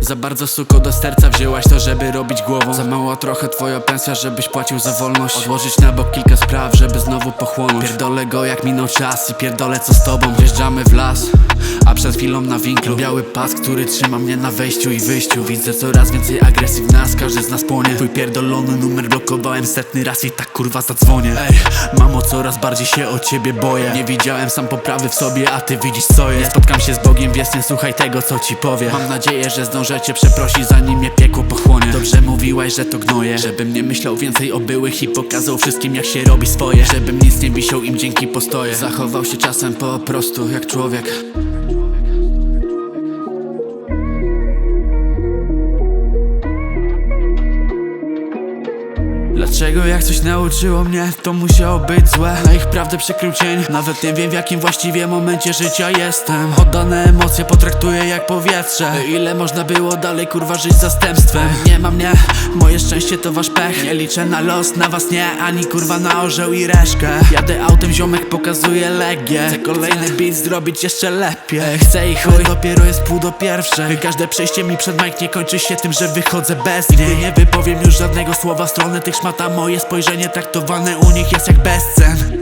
Za bardzo suko do serca wzięłaś to, żeby robić głową. Za mało trochę twoja pensja, żebyś płacił za wolność. Odłożyć na bok kilka spraw, żeby znowu pochłonąć. Pierdolę go jak minął czas i pierdolę co z tobą. Wjeżdżamy w las, a przed chwilą na winklu Biały pas, który trzyma mnie na wejściu i wyjściu. Widzę coraz więcej agresji w nas, każdy z nas płonie. Twój pierdolony numer blokowałem setny raz i tak kurwa zadzwonię. Ej, mamo coraz bardziej się o ciebie boję. Nie widziałem sam poprawy w sobie, a ty widzisz co jest. Spotkam się z Bogiem, więc nie słuchaj tego co ci powie Mam nadzieję, że zdążę cię przeprosić zanim mnie piekło pochłonie. Dobrze mówiłaś, że to gnoje. Żebym nie myślał więcej o byłych i pokazał wszystkim jak się robi swoje. Żebym nic nie wisiał im dzięki postoje. Zachował się czasem po prostu jak człowiek Dlaczego jak coś nauczyło mnie, to musiało być złe? Na ich prawdę przykrył cień. Nawet nie wiem w jakim właściwie momencie życia jestem. Oddane emocje potraktuję jak powietrze. Ile można było dalej kurwa żyć zastępstwem? Nie ma mnie, moje szczęście to wasz pech. Nie liczę na los, na was nie, ani kurwa na orzeł i reszkę. Jadę autem, ziomek pokazuje legię Chcę kolejny beat zrobić jeszcze lepiej. Chcę i chuj, dopiero jest pół do pierwszej. Każde przejście mi przed mic nie kończy się tym, że wychodzę bez niej. Nie wypowiem już żadnego słowa w stronę tych szmata Moje spojrzenie traktowane u nich jest jak bezcen